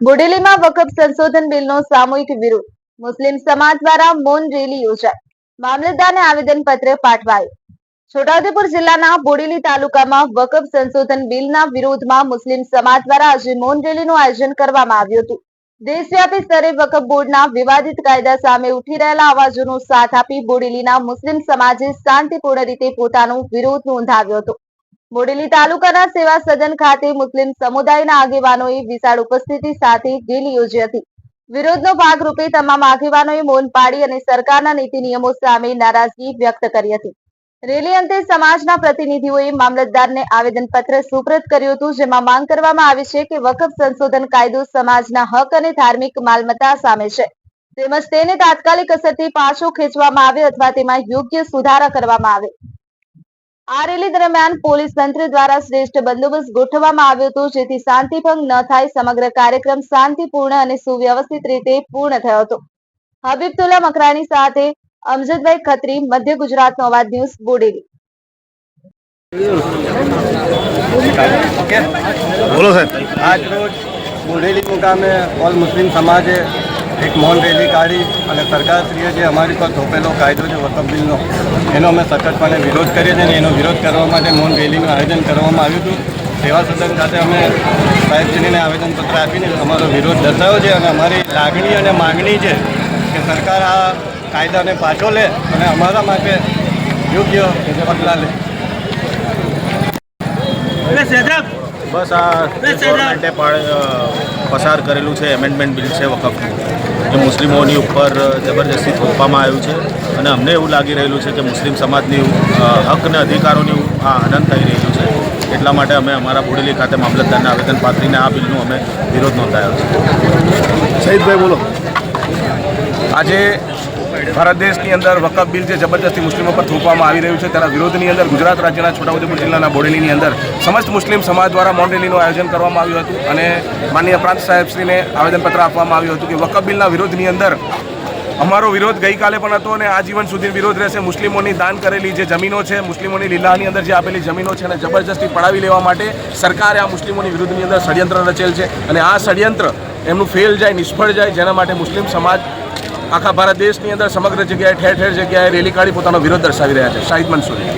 બોડેલીમાં વકફ સંશોધન બિલનો સામૂહિક વિરોધ. મુસ્લિમ સમાજ દ્વારા મૌન રેલી યોજાઈ. મામલતદારને આવેદનપત્ર પાઠવાયું. છોટાઉદેપુર જિલ્લાના બોડેલી તાલુકામાં વકફ સંશોધન બિલના વિરોધમાં મુસ્લિમ સમાજ દ્વારા આજે મૌન રેલીનું આયોજન કરવામાં આવ્યું હતું. દેશવ્યાપી સ્તરે વકફ બોર્ડના વિવાદિત કાયદા સામે ઉઠી રહેલા અવાજોનો સાથ આપી બોડેલીના મુસ્લિમ સમાજે શાંતિપૂર્ણ રીતે પોતાનો વિરોધ નોંધાવ્યો હતો. બોડેલી તાલુકાના સેવા સદન ખાતે મુસ્લિમ સમુદાયના આગેવાનોએ વિશાળ ઉપસ્થિતિ સાથે રેલી યોજી હતી. વિરોધનો ભાગરૂપે તમામ આગેવાનોએ મૌન પાડી અને સરકારના નીતિ નિયમો સામે નારાજગી વ્યક્ત કરી હતી. રેલી અંતે સમાજના પ્રતિનિધિઓએ મામલતદારને આવેદનપત્ર સુપ્રત કર્યું હતું, જેમાં માંગ કરવામાં આવી છે કે વકફ સંશોધન કાયદો સમાજના હક અને ધાર્મિક માલમત્તા સામે છે. તેમજ તેને તાત્કાલિક અસરથી પાછો ખેંચવામાં આવે અથવા તેમાં યોગ્ય સુધારા કરવામાં આવે. આ રેલી દરમિયાન પોલીસ તંત્ર દ્વારા શ્રેષ્ઠ બંદોબસ્ત ગોઠવવામાં આવ્યો હતો જેથી શાંતિભંગ ન થાય સમગ્ર કાર્યક્રમ શાંતિપૂર્ણ અને સુવ્યવસ્થિત રીતે પૂર્ણ થયો હતો. હબીબતુલ્લા મકરાણી સાથે અમજદભાઈ ખત્રી મધ્ય ગુજરાતનો અવાજ ન્યૂઝ બોડેલી. બોલો સાહેબ. આજ રોજ બોડેલી મુકામે ઓલ મુસ્લિમ સમાજે એક મૌન રેલી કાઢી અને સરકારશ્રીએ જે અમારી પર થોપેલો કાયદો છે વકફ બિલનો એનો અમે સખતપણે વિરોધ કરીએ છીએ અને એનો વિરોધ કરવા માટે મૌન રેલીનું આયોજન કરવામાં આવ્યું હતું. સેવા સદન ખાતે અમે સાહેબશ્રીને આવેદનપત્ર આપીને અમારો વિરોધ દર્શાવ્યો છે અને અમારી લાગણી અને માગણી છે કે સરકાર આ કાયદાને પાછો લે અને અમારા માટે યોગ્ય પગલાં લે. બસ આ પસાર કરેલું છે એમેન્ડમેન્ટ બિલ છે વખતનું જે મુસ્લિમોની ઉપર જબરજસ્તી થોપવામાં આવ્યું છે. અને અમને એવું લાગી રહેલું છે કે મુસ્લિમ સમાજની હક અને અધિકારોની આ હનન થઈ રહ્યું છે. એટલા માટે અમે અમારા બોડેલી ખાતે મામલતદારને આવેદન પાત્રીને આ બિલનું અમે વિરોધ નોંધાયો છે. શહીદભાઈ બોલો. આજે ભારત દેશની અંદર વકફ બિલ જે જબરદસ્તી મુસ્લિમો પર થોપવામાં આવી રહ્યું છે, તેના વિરોધની અંદર ગુજરાત રાજ્યના છોટાઉદેપુર જિલ્લાના બોડેલીની અંદર સમસ્ત મુસ્લિમ સમાજ દ્વારા મૌન આયોજન કરવામાં આવ્યું હતું અને માનનીય પ્રાંત સાહેબશ્રીને આવેદનપત્ર આપવામાં આવ્યું હતું કે વકફ બિલના વિરોધની અંદર અમારો વિરોધ ગઈકાલે પણ હતો અને આજીવન સુધી વિરોધ રહેશે. મુસ્લિમોની દાન કરેલી જે જમીનો છે, મુસ્લિમોની લીલાની અંદર જે આપેલી જમીનો છે અને જબરજસ્તી પડાવી લેવા માટે સરકારે આ મુસ્લિમોની વિરુદ્ધની અંદર ષડયંત્ર રચેલ છે અને આ ષડયંત્ર એમનું ફેલ જાય, નિષ્ફળ જાય, જેના માટે મુસ્લિમ સમાજ આખા ભારત દેશની અંદર સમગ્ર જગ્યાએ ઠેર ઠેર જગ્યાએ રેલી કાઢી પોતાનો વિરોધ દર્શાવી રહ્યા છે, શાહિદ મંસૂરી.